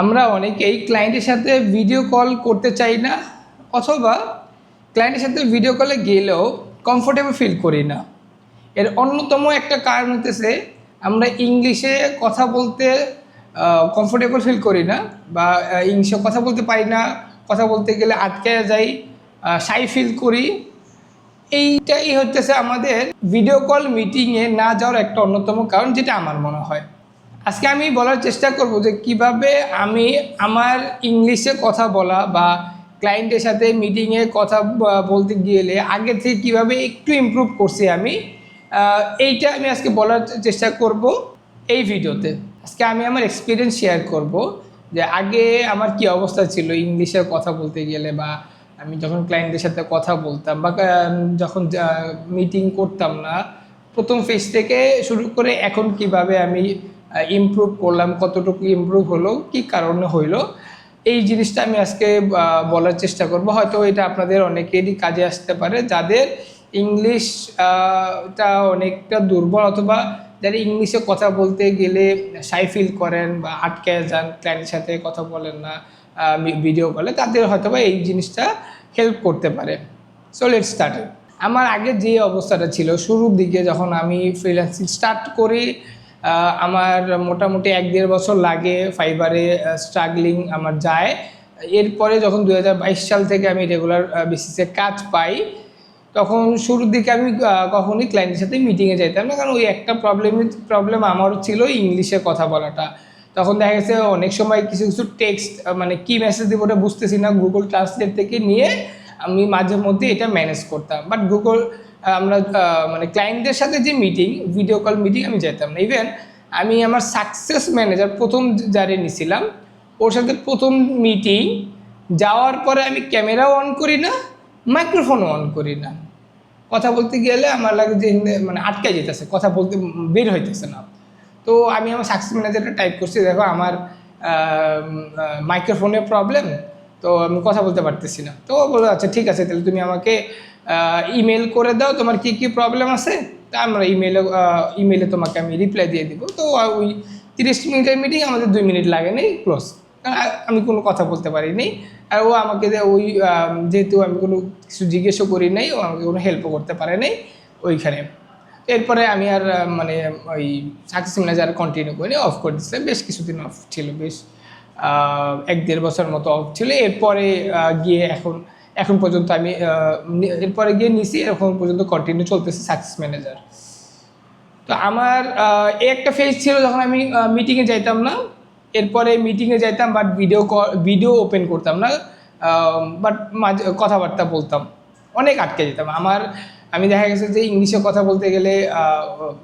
আমরা অনেকেই ক্লায়েন্টের সাথে ভিডিও কল করতে চাই না, অথবা ক্লায়েন্টের সাথে ভিডিও কলে গেলেও কমফোর্টেবল ফিল করি না। এর অন্যতম একটা কারণ হতেছে আমরা ইংলিশে কথা বলতে কমফোর্টেবল ফিল করি না, বা ইংলিশে কথা বলতে পারি না, কথা বলতে গেলে আটকে যাই সাই ফিল করি। এইটাই হচ্ছে আমাদের ভিডিও কল মিটিংয়ে না যাওয়ার একটা অন্যতম কারণ, যেটা আমার মনে হয়। আজকে আমি বলার চেষ্টা করব যে কীভাবে আমি আমার ইংলিশে কথা বলা বা ক্লায়েন্টের সাথে মিটিংয়ে কথা বলতে গেলে আগে থেকে কীভাবে একটু ইমপ্রুভ করছি আমি এইটা আমি আজকে বলার চেষ্টা করব এই ভিডিওতে। আজকে আমি আমার এক্সপিরিয়েন্স শেয়ার করব যে আগে আমার কি অবস্থা ছিল ইংলিশে কথা বলতে গেলে বা আমি যখন ক্লায়েন্টদের সাথে কথা বলতাম বা যখন মিটিং করতাম না, প্রথম ফেজ থেকে শুরু করে এখন কীভাবে আমি ইমপ্রুভ করলাম, কতটুকু ইমপ্রুভ হলো, কি কারণে হইল, এই জিনিসটা আমি আজকে বলার চেষ্টা করব। হয়তো এটা আপনাদের অনেকেরই কাজে আসতে পারে, যাদের ইংলিশ টা অনেকটা দুর্বল অথবা যারা ইংলিশে কথা বলতে গেলে সাই ফিল করেন বা আটকে যান ক্লায়েন্টের সাথে কথা বলেন না ভিডিও কলে, তাদের হয়তো এই জিনিসটা হেল্প করতে পারে। সো লেট স্টার্ট আমার আগে যে অবস্থাটা ছিল, শুরুর দিকে যখন আমি ফ্রিল্যান্সিং স্টার্ট করি আমার মোটামুটি এক দেড় বছর লাগে ফাইবারে স্ট্রাগলিং আমার যায়। এরপরে যখন দু হাজার বাইশ সাল থেকে আমি রেগুলার বেসিসে কাজ পাই, তখন শুরুর দিকে আমি কখনোই ক্লায়েন্টের সাথে মিটিংয়ে যেতাম না। কারণ ওই একটা প্রবলেম প্রবলেম আমারও ছিল ইংলিশে কথা বলাটা। তখন দেখা গেছে অনেক সময় কিছু কিছু টেক্সট মানে কি মেসেজ দিব ওটা বুঝতেছি না। গুগল ট্রান্সলেট থেকে নিয়ে আমি মাঝে মধ্যে এটা ম্যানেজ করতাম। বাট গুগল আমরা মানে ক্লায়েন্টদের সাথে যে মিটিং ভিডিও কল মিটিং আমি যেতাম না। ইভেন আমি আমার সাকসেস ম্যানেজার প্রথম যারে নিছিলাম, ওর সাথে প্রথম মিটিং যাওয়ার পরে আমি ক্যামেরাও অন করি না মাইক্রোফোনও অন করি না। কথা বলতে গেলে আমার লাগে যে মানে আটকে যেতেছে, কথা বলতে বের হইতেছে না। তো আমি আমার সাকসেস ম্যানেজারটা টাইপ করছি, দেখো আমার মাইক্রোফোনের প্রবলেম তো আমি কথা বলতে পারতেছি না। তো ও বলল আচ্ছা ঠিক আছে, তাহলে তুমি আমাকে ইমেল করে দাও, তোমার কি কি প্রবলেম আছে? তা আমরা ইমেলে ইমেলে তোমাকে আমি রিপ্লাই দিয়ে দিব। তো ওই তিরিশ মিনিটের মিটিং আমাদের দুই মিনিট লাগে নেই ক্লোজ আমি কোনো কথা বলতে পারি পারিনি আর ও আমাকে ওই যেহেতু আমি কোনো কিছু জিজ্ঞেসও করি নাই, ও আমাকে কোনো হেল্পও করতে পারে নাই ওইখানে। এরপরে আমি আর মানে ওই সাকসেস ম্যানেজার কন্টিনিউ করিনি অফ করে দিচ্ছে বেশ কিছুদিন অফ ছিল, বেশ এক দেড় বছর মতো অফ ছিল। এরপরে গিয়ে এখন এখন পর্যন্ত আমি এরপরে গিয়ে নিছি, এখন পর্যন্ত কন্টিনিউ চলতেছে সাকসেস ম্যানেজার তো আমার একটা ফেজ ছিল যখন আমি মিটিংয়ে যাইতাম না, এরপরে মিটিংয়ে যাইতাম বাট ভিডিও ভিডিও ওপেন করতাম না বাট মাঝে, কথাবার্তা বলতাম, অনেক আটকে যেতাম। আমার, আমি দেখা গেছে যে ইংলিশে কথা বলতে গেলে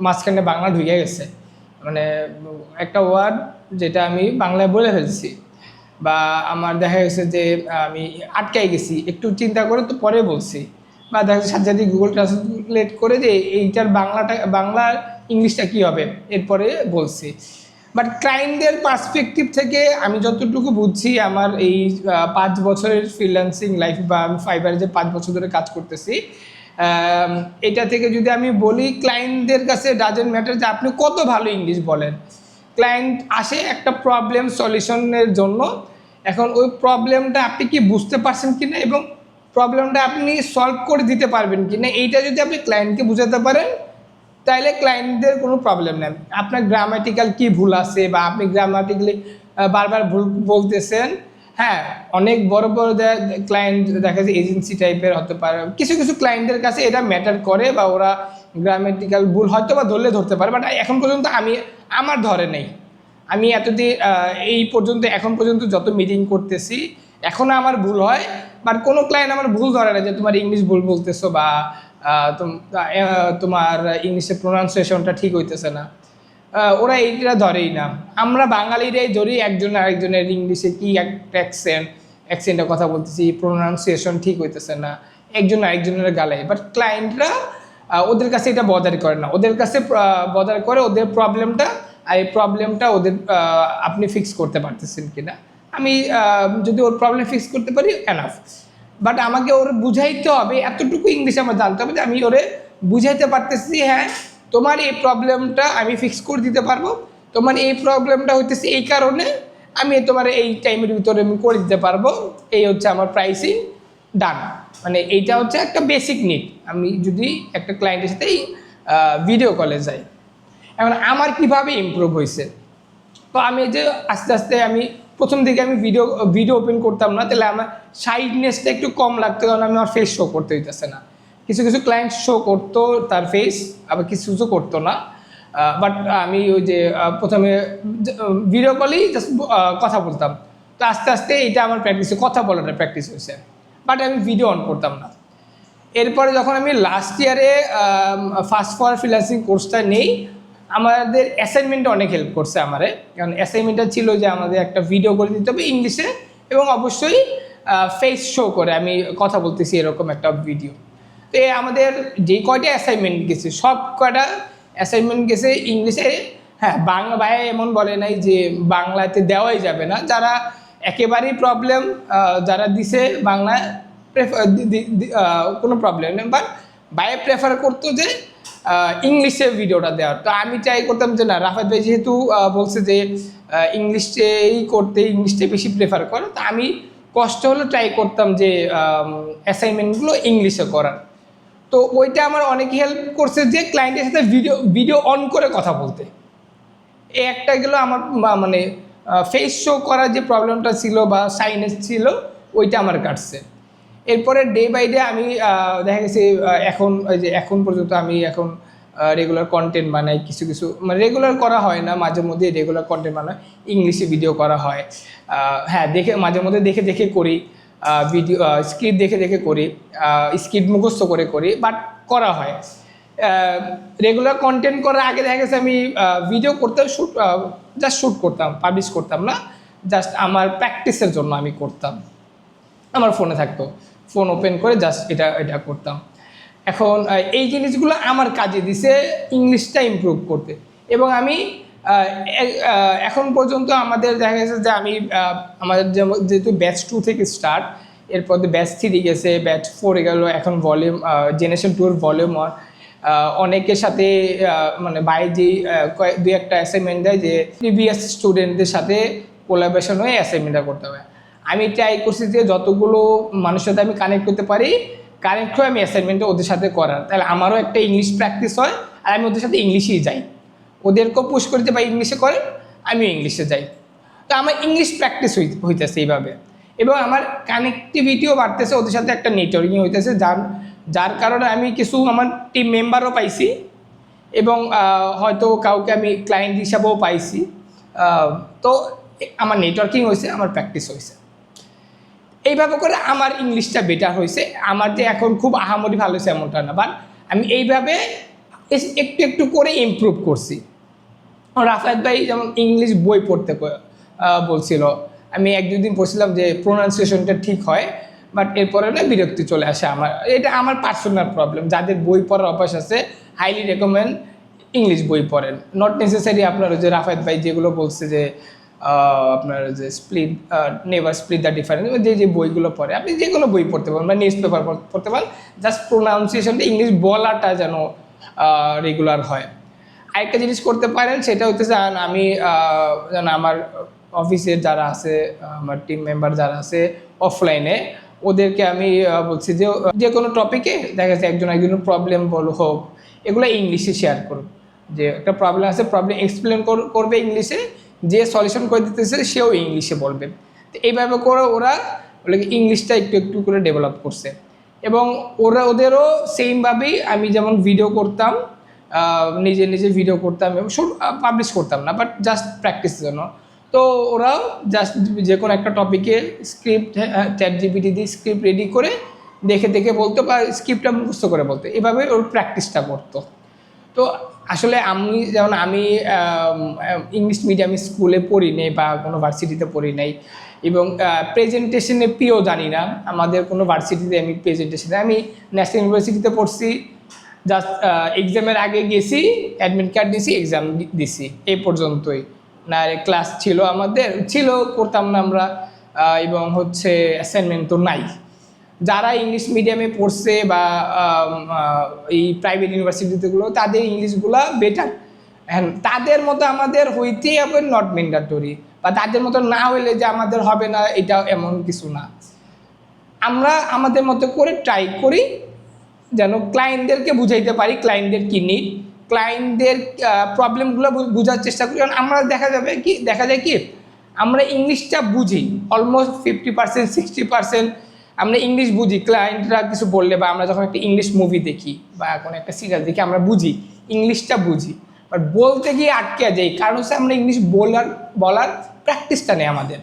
মাঝখানে বাংলা ঢুকে গেছে। মানে একটা ওয়ার্ড যেটা আমি বাংলায় বলে ফেলছি। বা আমার দেখা গেছে যে, আমি আটকাই গেছি। একটু চিন্তা করে তো পরে বলছি। বা দেখা যাচ্ছে সাথে সাথে গুগল ট্রান্সলেট করে যে, এইটার বাংলাটা, বাংলা ইংলিশটা কী হবে? এরপরে বলছি। বাট ক্লায়েন্টদের পার্সপেক্টিভ থেকে আমি যতটুকু বুঝছি, আমার এই পাঁচ বছরের ফ্রিল্যান্সিং লাইফ বা আমি ফাইবারে যে পাঁচ বছর ধরে কাজ করতেছি এটা থেকে যদি আমি বলি ক্লায়েন্টদের কাছে ডাজেন্ট ম্যাটার যে, আপনি কত ভালো ইংলিশ বলেন। ক্লায়েন্ট আসে একটা প্রবলেম সলিউশনের জন্য, এখন ওই প্রবলেমটা আপনি কি বুঝতে পারছেন কি না এবং প্রবলেমটা আপনি সলভ করে দিতে পারবেন কি না এইটা যদি আপনি ক্লায়েন্টকে বুঝাতে পারেন তাহলে ক্লায়েন্টদের কোনো প্রবলেম নেই। আপনার গ্রামাটিক্যাল কি ভুল আছে বা আপনি গ্রামাটিক্যালি বারবার ভুল বলতেছেন হ্যাঁ অনেক বড় বড় ক্লায়েন্ট দেখা যায় এজেন্সি টাইপের হতে পারে, কিছু কিছু ক্লায়েন্টের কাছে এটা ম্যাটার করে বা ওরা গ্রামাটিক্যাল ভুল হয়তো বা ধরলে ধরতে পারে বাট এখন পর্যন্ত আমি, আমার ধরে নেই। আমি এতদিন এই পর্যন্ত, এখন পর্যন্ত যত মিটিং করতেছি এখনও আমার ভুল হয় বাট কোনো ক্লায়েন্ট আমার ভুল ধরে না যে তোমার ইংলিশ ভুল বলতেছো বা তোম- তোমার ইংলিশের প্রোনাউন্সিয়েশনটা ঠিক হইতেছে না। ওরা এইটা ধরেই না। আমরা বাঙালিরাই ধরি একজন আরেকজনের ইংলিশে কি একটা অ্যাকসেন্ট অ্যাকসেন্টের কথা বলতেছি প্রোনাউন্সিয়েশন ঠিক হইতেছে না, একজন আরেকজনের গালে। বাট ক্লায়েন্টরা ওদের কাছে এটা বদার করে না। ওদের কাছে বদার করে ওদের প্রবলেমটা আর এই প্রবলেমটা ওদের আপনি ফিক্স করতে পারতেছেন কিনা। আমি যদি ওর প্রবলেম ফিক্স করতে পারি এনাফ বাট আমাকে ওর বুঝাইতে হবে, এতটুকু ইংলিশ আমার জানতে হবে যে আমি ওরে বুঝাইতে পারতেছি হ্যাঁ তোমার এই প্রবলেমটা আমি ফিক্স করে দিতে পারব। তোমার এই প্রবলেমটা হইতেছে এই কারণে আমি তোমার এই টাইমের ভিতরে আমি করে দিতে পারব। এই হচ্ছে আমার প্রাইসিং ডান মানে এইটা হচ্ছে একটা বেসিক নিড আমি যদি একটা ক্লায়েন্টের সাথে ভিডিও কলে যাই, এখন আমার কীভাবে ইমপ্রুভ হয়েছে তো আমি যে আস্তে আস্তে আমি প্রথম দিকে আমি ভিডিও ভিডিও ওপেন করতাম না, তাহলে আমার সাইডনেসটা একটু কম লাগতো, কারণ আমি আমার ফেস শো করতে দিতেছে না। কিছু কিছু ক্লায়েন্ট শো করতো তার ফেস আবার কিছু কিছু করতো না। বাট আমি ওই যে প্রথমে ভিডিও কলেই জাস্ট কথা বলতাম। তো আস্তে আস্তে এটা আমার প্র্যাকটিস কথা বলাটা প্র্যাকটিস হয়েছে বাট আমি ভিডিও অন করতাম না। এরপরে যখন আমি লাস্ট ইয়ারে ফার্স্ট ফর ফ্রিল্যান্সিং কোর্সটা নেই, আমাদের অ্যাসাইনমেন্টটা অনেক হেল্প করছে আমারে। কারণ অ্যাসাইনমেন্টটা ছিল যে আমাদের একটা ভিডিও করে দিতে হবে ইংলিশে এবং অবশ্যই ফেস শো করে। আমি কথা বলতেছি এরকম একটা ভিডিও তো আমাদের যে কয়টা অ্যাসাইনমেন্ট গেছে, সব কয়টা অ্যাসাইনমেন্ট গেছে ইংলিশে হ্যাঁ বাংলা ভাই এমন বলে নাই যে বাংলাতে দেওয়াই যাবে না। যারা একেবারেই প্রবলেম যারা দিছে প্রেফার কোনো প্রবলেম নেই। বাট বাইরে প্রেফার করতো যে ইংলিশে ভিডিওটা দেওয়ার। তো আমি ট্রাই করতাম যে, না, রাফাত ভাই যেহেতু বলছে যে ইংলিশেই করতে ইংলিশটাই বেশি প্রেফার করে, তো আমি কষ্ট হলে ট্রাই করতাম যে অ্যাসাইনমেন্টগুলো ইংলিশে করার। তো ওইটা আমার অনেক হেল্প করছে যে ক্লায়েন্টের সাথে ভিডিও ভিডিও অন করে কথা বলতে। একটা গেলো আমার মানে ফেস শো করার যে প্রবলেমটা ছিল বা সাইনেস ছিল, ওইটা আমার কাটছে। এরপরে ডে বাই ডে আমি দেখা গেছে এখন ওই যে এখন পর্যন্ত আমি এখন রেগুলার কন্টেন্ট বানাই, কিছু কিছু মানে রেগুলার করা হয় না, মাঝে মধ্যে রেগুলার কন্টেন্ট বানাই ইংলিশে ভিডিও করা হয়। হ্যাঁ দেখে, মাঝে মধ্যে দেখে দেখে করি ভিডিও স্ক্রিপ্ট দেখে দেখে করি স্ক্রিপ্ট মুখস্থ করে করি বাট করা হয়। রেগুলার কন্টেন্ট করার আগে দেখা গেছে আমি ভিডিও করতাম শ্যুট জাস্ট শ্যুট করতাম পাবলিশ করতাম না। জাস্ট আমার প্র্যাকটিসের জন্য আমি করতাম। আমার ফোনে থাকতো। ফোন ওপেন করে জাস্ট এটা এটা করতাম। এখন এই জিনিসগুলো আমার কাজে দিছে ইংলিশটা ইমপ্রুভ করতে। এবং আমি এখন পর্যন্ত আমাদের দেখা গেছে যে আমি আমাদের যেহেতু ব্যাচ টু থেকে স্টার্ট এরপর ব্যাচ থ্রি গেছে ব্যাচ ফোরে গেল, এখন ভলিউম জেনারেশন টুর ভলিউম অনেকের সাথে মানে বাইরে যে দুই একটা অ্যাসাইনমেন্ট দেয় যে প্রিভিয়াস স্টুডেন্টদের সাথে কোলাবেশন হয়ে অ্যাসাইনমেন্টটা করতে হবে। আমি ট্রাই করছি যে যতগুলো মানুষের সাথে আমি কানেক্ট করতে পারি কানেক্ট হয়ে আমি অ্যাসাইনমেন্টটা ওদের সাথে করার। তাহলে আমারও একটা ইংলিশ প্র্যাকটিস হয়, আর আমি ওদের সাথে ইংলিশেই যাই। ওদেরকেও পুশ করতে পারি ইংলিশে করে আমিও ইংলিশে যাই। তো আমার ইংলিশ প্র্যাকটিস হইতেছে এইভাবে। এবং আমার কানেক্টিভিটিও বাড়তেছে, ওদের সাথে একটা নেটওয়ার্কিং হইতেছে, যার যার কারণে আমি কিছু আমার টিম মেম্বারও পাইছি এবং হয়তো কাউকে আমি ক্লায়েন্ট হিসাবেও পাইছি। তো আমার নেটওয়ার্কিং হয়েছে আমার প্র্যাকটিস হয়েছে এইভাবে করে আমার ইংলিশটা বেটার হয়েছে আমার যে এখন খুব আহামরি ভালো হয়েছে এমনটা না বাট আমি এইভাবে একটু একটু করে ইমপ্রুভ করছি। রাফায়েত ভাই যেমন ইংলিশ বই পড়তে বলছিল, আমি এক দুদিন পড়ছিলাম যে প্রোনাউন্সিয়েশনটা ঠিক হয়। বাট এরপরে না বিরক্তি চলে আসে আমার। এটা আমার পার্সোনাল প্রবলেম যাদের বই পড়ার অভ্যাস আছে হাইলি রেকমেন্ড ইংলিশ বই পড়েন। নট নেসেসারি আপনার যে রাফায়েত ভাই যেগুলো বলছে যে আপনার যে split never split the difference যে যে বইগুলো পড়ে, আপনি যেগুলো বই পড়তে পারেন বা নিউজ পেপার পড়তে পারেন। জাস্ট প্রোনাউন্সিয়েশনটা ইংলিশ বলাটা যেন রেগুলার হয়। আরেকটা জিনিস করতে পারেন, সেটা হচ্ছে আমি যেন আমার অফিসের যারা আছে, আমার টিম মেম্বার যারা আছে অফলাইনে ওদেরকে আমি বলছি যে যে কোনো টপিকে দেখা যাচ্ছে একজন একজনের প্রবলেম বল হোক, এগুলো ইংলিশে শেয়ার করুন যে একটা প্রবলেম আছে প্রবলেম এক্সপ্লেন করবে ইংলিশে যে সলিউশন করে দিতেছে, সেও ইংলিশে বলবে। তো এইভাবে করে ওরা ইংলিশটা একটু একটু করে ডেভেলপ করছে। এবং ওরা ওদেরও সেমভাবেই আমি যেমন ভিডিও করতাম নিজে নিজে ভিডিও করতাম এবং পাবলিশ করতাম না বাট জাস্ট প্র্যাকটিসের জন্য। তো ওরাও জাস্ট যে কোনো একটা টপিকে স্ক্রিপ্ট চ্যাট জিপিটি দিয়ে স্ক্রিপ্ট রেডি করে দেখে দেখে বলতো বা স্ক্রিপ্টটা মুখস্থ করে বলতো। এভাবে ওর প্র্যাকটিসটা করতো। তো আসলে আমি যেমন আমি ইংলিশ মিডিয়াম স্কুলে পড়ি নাই বা কোনো ভার্সিটিতে পড়ি নাই এবং প্রেজেন্টেশনে পিও জানি না। আমাদের কোনো ভার্সিটিতে আমি প্রেজেন্টেশনে আমি ন্যাশনাল ইউনিভার্সিটিতে পড়ছি জাস্ট এক্সামের আগে গেছি অ্যাডমিট কার্ড দিছি এক্সাম দিছি। এই পর্যন্তই। না ক্লাস ছিল আমাদের, ছিল, করতাম না আমরা এবং হচ্ছে অ্যাসাইনমেন্ট তো নাই। যারা ইংলিশ মিডিয়ামে পড়ছে বা এই প্রাইভেট ইউনিভার্সিটিগুলো তাদের ইংলিশগুলো বেটার হ্যাঁ তাদের মতো আমাদের হইতেই হবে নট ম্যান্ডাটরি বা তাদের মতো না হইলে যে আমাদের হবে না, এটা এমন কিছু না। আমরা আমাদের মতো করে ট্রাই করি, যেন ক্লায়েন্টদেরকে বুঝাইতে পারি ক্লায়েন্টদের কী নিড ক্লায়েন্টদের প্রবলেমগুলো বোঝার চেষ্টা করি। কারণ আমরা দেখা যাবে কি, দেখা যায় কি, আমরা ইংলিশটা বুঝি almost fifty percent sixty percent আমরা ইংলিশ বুঝি। ক্লায়েন্টরা কিছু বললে বা আমরা যখন একটা ইংলিশ মুভি দেখি বা কোনো একটা সিরিয়াল দেখি, আমরা বুঝি, ইংলিশটা বুঝি। বাট বলতে গিয়ে আটকে যাই, কারণ হচ্ছে আমরা ইংলিশ বলার বলার প্র্যাকটিসটা নেই আমাদের।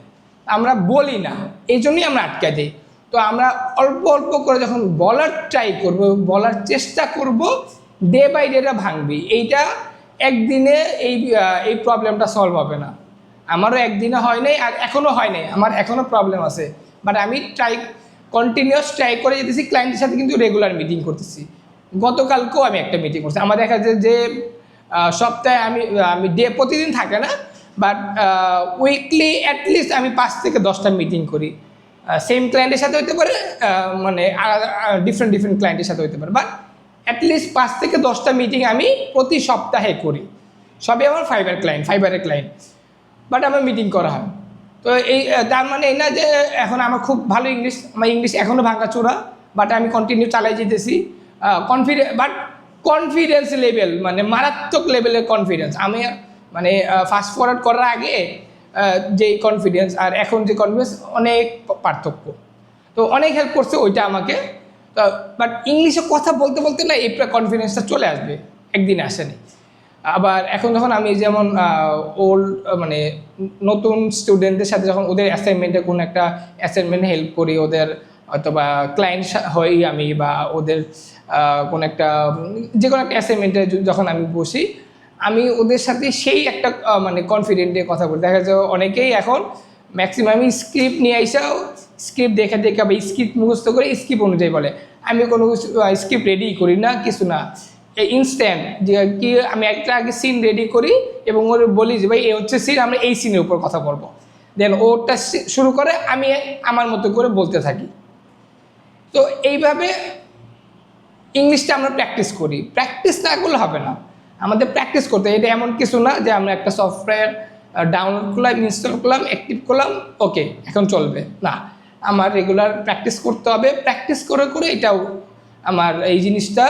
আমরা বলি না, এই জন্যই আমরা আটকে যাই। তো আমরা অল্প অল্প করে যখন বলার ট্রাই করব, বলার চেষ্টা করব ডে বাই ডেটা ভাঙবি। এইটা একদিনে এই এই প্রবলেমটা সলভ হবে না। আমারও একদিনে হয় নাই আর এখনও হয় নাই। আমার এখনও প্রবলেম আছে। বাট আমি ট্রাই কন্টিনিউয়াস ট্রাই করে যেতেছি ক্লায়েন্টের সাথে কিন্তু রেগুলার মিটিং করতেছি। গতকালকেও আমি একটা মিটিং করছি। আমার দেখা যায় যে সপ্তাহে আমি আমি ডে প্রতিদিন থাকে না বাট উইকলি অ্যাটলিস্ট আমি পাঁচ থেকে দশটা মিটিং করি। সেম ক্লায়েন্টের সাথে হতে পারে মানে ডিফারেন্ট ডিফারেন্ট ক্লায়েন্টের সাথে হতে পারে। বাট অ্যাটলিস্ট পাঁচ থেকে দশটা মিটিং আমি প্রতি সপ্তাহে করি। সবই আমার ফাইবার ক্লায়েন্ট ফাইবারের ক্লায়েন্ট বাট আমার মিটিং করা হয়। তো এই, তার মানে এই না যে এখন আমার খুব ভালো ইংলিশ আমার ইংলিশ এখনও ভাঙাচোরা বাট আমি কন্টিনিউ চালাই যেতেছি। কনফিডেন্স বাট কনফিডেন্স লেভেল মানে মারাত্মক লেভেলের কনফিডেন্স আমি মানে ফাস্ট ফরওয়ার্ড করার আগে যে কনফিডেন্স আর এখন যে কনফিডেন্স অনেক পার্থক্য। তো অনেক হেল্প করছে ওইটা আমাকে। বাট ইংলিশে কথা বলতে বলতে না, এই কনফিডেন্সটা চলে আসবে। একদিন আসেনি। আবার এখন যখন আমি যেমন ওল্ড মানে নতুন স্টুডেন্টদের সাথে যখন ওদের অ্যাসাইনমেন্টে কোনো একটা অ্যাসাইনমেন্ট হেল্প করি, ওদের অথবা ক্লায়েন্ট হই আমি বা ওদের কোনো একটা যে কোনো একটা অ্যাসাইনমেন্টে যখন আমি বসি, আমি ওদের সাথে সেই একটা মানে কনফিডেন্টে কথা বলি। দেখা যায় অনেকেই এখন ম্যাক্সিমামই স্ক্রিপ্ট নিয়ে আইসাও স্ক্রিপ্ট দেখে দেখে বা স্ক্রিপ্ট মুখস্থ করে স্ক্রিপ্ট অনুযায়ী বলে। আমি কোনো স্ক্রিপ্ট রেডি করি না, কিছু না। ইনস্ট্যান্ট যে কি আমি একটা আগে সিন রেডি করি এবং ওর বলি যে, ভাই, এ হচ্ছে সিন আমরা এই সিনের উপর কথা বলব। দেন ওটা শুরু করে আমি আমার মতো করে বলতে থাকি। তো এইভাবে ইংলিশটা আমরা প্র্যাকটিস করি। প্র্যাকটিস না করলে হবে না। আমাদের প্র্যাকটিস করতে। এটা এমন কিছু না যে, আমরা একটা সফটওয়্যার ডাউনলোড করলাম ইনস্টল করলাম অ্যাক্টিভ করলাম ওকে এখন চলবে। না। আমার রেগুলার প্র্যাকটিস করতে হবে। প্র্যাকটিস করে করে এটাও আমার এই জিনিসটা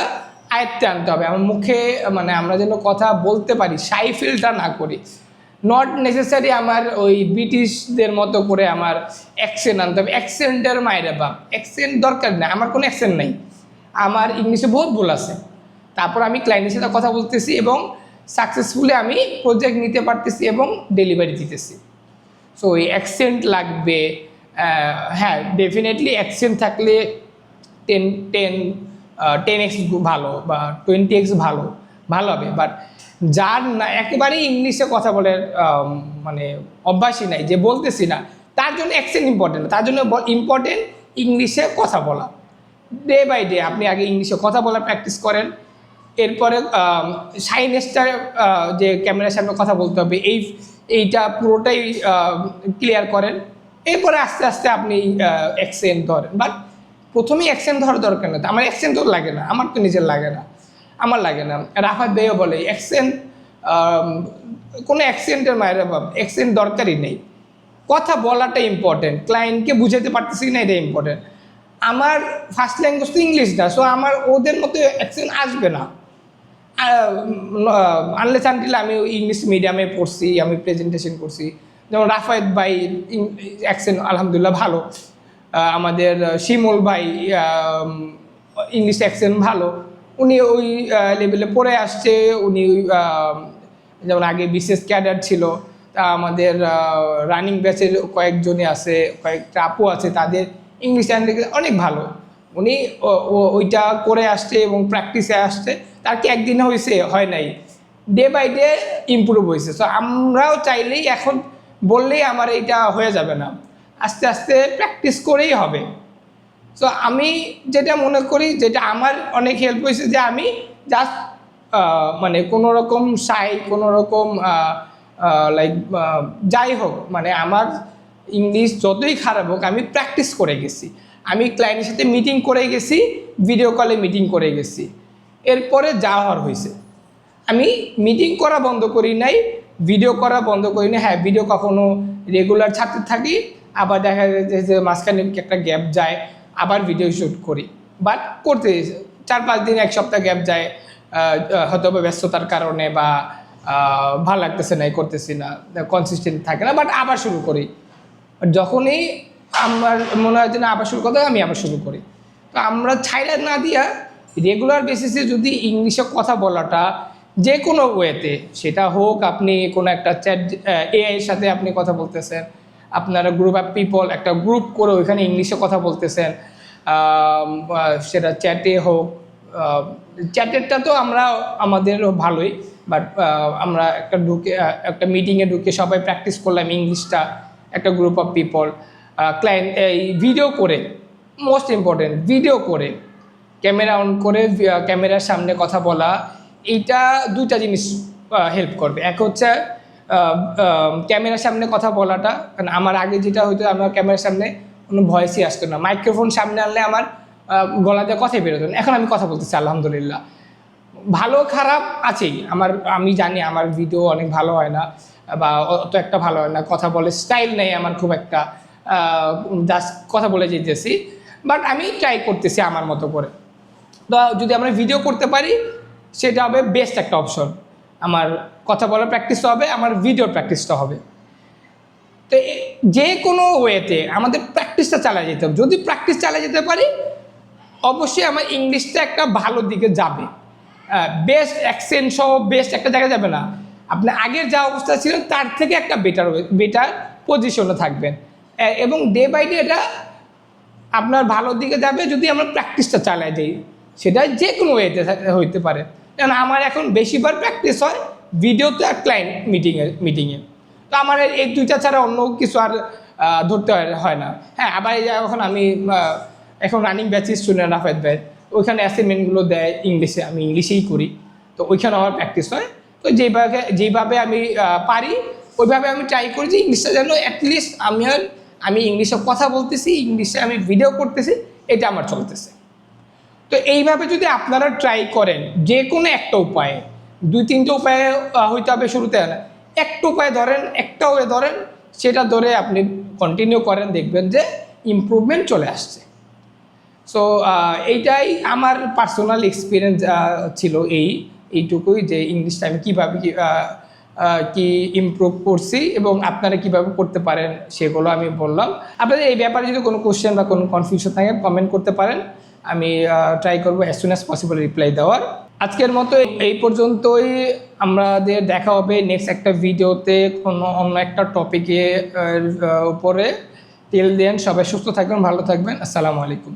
আয়ত্তে আনতে হবে। আমার মুখে মানে আমরা যেন কথা বলতে পারি, সাই ফিলটা না করি। নট নেসেসারি আমার ওই ব্রিটিশদের মতো করে আমার অ্যাকসেন্ট আনতে হবে। অ্যাকসেন্টের মায়েরা বাপ। অ্যাকসেন্ট দরকার নেই। আমার কোনো অ্যাকসেন্ট নেই। আমার ইংলিশে বহুত ভুল আছে। তারপর আমি ক্লায়েন্টের সাথে কথা বলতেছি এবং সাকসেসফুলি আমি প্রজেক্ট নিতে পারতেছি এবং ডেলিভারি দিতেছি। সো ওই অ্যাকসেন্ট লাগবে হ্যাঁ ডেফিনেটলি অ্যাকসেন্ট থাকলে টেন টেন টেন এক্স ভালো বা টোয়েন্টি এক্স ভালো ভালো হবে। বাট যার না, একেবারেই ইংলিশে কথা বলে মানে অভ্যাসই নাই, যে বলতেছি না, তার জন্য অ্যাকসেন্ট ইম্পর্টেন্ট তার জন্য ইম্পর্টেন্ট ইংলিশে কথা বলা। ডে বাই ডে আপনি আগে ইংলিশে কথা বলার প্র্যাকটিস করেন, এরপরে সাইনেসটা যে ক্যামেরার সামনে কথা বলতে হবে, এই, এইটা পুরোটাই ক্লিয়ার করেন। এরপরে আস্তে আস্তে আপনি অ্যাকসেন্ট ধরেন। বাট প্রথমেই অ্যাকসেন্ট ধরার দরকার নেই আমার অ্যাকসেন্ট তো লাগে না। আমার তো নিজের লাগে না। আমার লাগে না। রাফাত বেও বলে অ্যাকসেন্ট কোনো অ্যাকসেন্টের মায়ের বাপ অ্যাকসেন্ট দরকারই নেই। কথা বলাটা ইম্পর্টেন্ট ক্লায়েন্টকে বুঝাতে পারতেছি না, এটা ইম্পর্টেন্ট আমার ফার্স্ট ল্যাঙ্গুয়েজ তো ইংলিশ না সো আমার ওদের মতো অ্যাকসেন্ট আসবে না। আনলেস আনটিল আমি ইংলিশ মিডিয়ামে পড়ছি, আমি প্রেজেন্টেশন করছি। যেমন রাফায়েত ভাই অ্যাকসেন্ট আলহামদুলিল্লাহ ভালো। আমাদের শিমুল ভাই ইংলিশ অ্যাকসেন্ট ভালো। উনি ওই লেভেলে পড়ে আসছে, উনি যেমন আগে বিশেষ ক্যাডার ছিল, তা আমাদের রানিং ব্যাচের কয়েকজনে আছে, কয়েকটা আপু আছে, তাদের ইংলিশ অনেক ভালো। উনি ওইটা করে আসছে এবং প্র্যাকটিসে আসছে। তার কি একদিনে হয়েছে হয় নাই। ডে বাই ডে ইমপ্রুভ হয়েছে সো আমরাও চাইলেই এখন বললেই আমার এইটা হয়ে যাবে না। আস্তে আস্তে প্র্যাকটিস করেই হবে। সো আমি যেটা মনে করি, যেটা আমার অনেক হেল্প হয়েছে যে আমি জাস্ট মানে কোনো রকম সাই কোনো রকম লাইক যাই হোক মানে আমার ইংলিশ যতই খারাপ হোক, আমি প্র্যাকটিস করে গেছি। আমি ক্লায়েন্টের সাথে মিটিং করে গেছি ভিডিও কলে মিটিং করে গেছি। এরপরে যা হওয়ার হয়েছে। আমি মিটিং করা বন্ধ করি নাই ভিডিও করা বন্ধ করিনি হ্যাঁ ভিডিও কখনো রেগুলার ছাড়তে থাকি, আবার দেখা যায় যে মাঝখানে একটা গ্যাপ যায়, আবার ভিডিও শ্যুট করি। বাট করতে চার পাঁচ দিন, এক সপ্তাহ গ্যাপ যায় হয়তো ব্যস্ততার কারণে বা ভালো লাগতেছে না করতেছি না কনসিস্টেন্ট থাকে না বাট আবার শুরু করি। যখনই আমার মনে হয় যে, না, আবার শুরু করতে আমি আবার শুরু করি। তো আমরা ছাইরা না দিয়া রেগুলার বেসিসে যদি ইংলিশে কথা বলাটা যে কোনো ওয়েতে সেটা হোক আপনি কোনো একটা চ্যাট এআইয়ের সাথে আপনি কথা বলতেছেন, আপনারা গ্রুপ অফ পিপল একটা গ্রুপ করে ওইখানে ইংলিশে কথা বলতেছেন সেটা চ্যাটে হোক চ্যাটেরটা তো আমরা আমাদের ভালোই বাট আমরা একটা ঢুকে একটা মিটিংয়ে ঢুকে সবাই প্র্যাকটিস করলাম ইংলিশটা, একটা গ্রুপ অফ পিপল ক্লায়েন্ট এই ভিডিও করে মোস্ট ইম্পর্টেন্ট ভিডিও করে ক্যামেরা অন করে ক্যামেরার সামনে কথা বলা এইটা দুইটা জিনিস হেল্প করবে। এক হচ্ছে ক্যামেরার সামনে কথা বলাটা। কারণ আমার আগে যেটা হতো আমার ক্যামেরার সামনে কোনো ভয়েসই আসতো না। মাইক্রোফোন সামনে আনলে আমার গলা দিয়ে কথাই বেরোতো না। এখন আমি কথা বলতেছি, আলহামদুলিল্লাহ। ভালো, খারাপ আছেই। আমার, আমি জানি আমার ভিডিও অনেক ভালো হয় না, বা অত একটা ভালো হয় না। কথা বলে স্টাইল নেই আমার খুব একটা। জাস্ট কথা বলে যেতেছি। বাট আমি ট্রাই করতেছি আমার মতো করে। তো যদি আমরা ভিডিও করতে পারি সেটা হবে বেস্ট একটা অপশন আমার কথা বলার প্র্যাকটিসটা হবে, আমার ভিডিও প্র্যাকটিসটা হবে। তো যে কোনো ওয়েতে আমাদের প্র্যাকটিসটা চালা যেতে হবে। যদি প্র্যাকটিস চালিয়ে যেতে পারি, অবশ্যই আমার ইংলিশটা একটা ভালো দিকে যাবে। বেস্ট অ্যাকসেন্ট সহ বেস্ট একটা জায়গায় যাবে না। আপনি আগের যা অবস্থা ছিল, তার থেকে একটা বেটার বেটার পজিশনে থাকবেন। এবং ডে বাই ডে এটা আপনার ভালোর দিকে যাবে যদি আমরা প্র্যাকটিসটা চালাই যাই। সেটা যে কোনো ওয়েতে হইতে পারে। কারণ আমার এখন বেশিবার প্র্যাকটিস হয় ভিডিওতে আর ক্লায়েন্ট মিটিংয়ে মিটিংয়ে তো আমার এই- দুইটা ছাড়া অন্য কিছু আর ধরতে হয়- না। হ্যাঁ আবার এখন আমি এখন রানিং ব্যাচের স্টুডেন্ট রাফেদ ব্যাচ ওইখানে অ্যাসাইনমেন্টগুলো দেয় ইংলিশে, আমি ইংলিশেই করি। তো ওইখানে আমার প্র্যাকটিস হয়। তো যেভাবে যেভাবে আমি পারি, ওইভাবে আমি ট্রাই করি যে ইংলিশটা যেন অ্যাটলিস্ট আমি আর, আমি ইংলিশে কথা বলতেছি, ইংলিশে আমি ভিডিও করতেছি, এটা আমার চলতেছে। তো এইভাবে যদি আপনারা ট্রাই করেন যে কোনো একটা উপায়ে, দুই তিনটে উপায়ে হইতে হবে শুরুতে। একটা উপায় ধরেন, একটা ওয়ে ধরেন, সেটা ধরে আপনি কন্টিনিউ করেন, দেখবেন যে ইমপ্রুভমেন্ট চলে আসছে। সো এইটাই আমার পার্সোনাল এক্সপিরিয়েন্স ছিল এই, এইটুকুই যে ইংলিশটা আমি কীভাবে কি ইমপ্রুভ করছি এবং আপনারা কীভাবে করতে পারেন, সেগুলো আমি বললাম। আপনাদের এই ব্যাপারে যদি কোনো কোশ্চেন বা কোনো কনফিউশন থাকে কমেন্ট করতে পারেন। আমি ট্রাই করব as soon as possible reply দেওয়ার। আজকের মতো এই পর্যন্তই। আমাদের দেখা হবে নেক্সট একটা ভিডিওতে কোনো অন্য একটা টপিকে উপরে। টিল দেন সবাই সুস্থ থাকবেন, ভালো থাকবেন। আসসালামু আলাইকুম।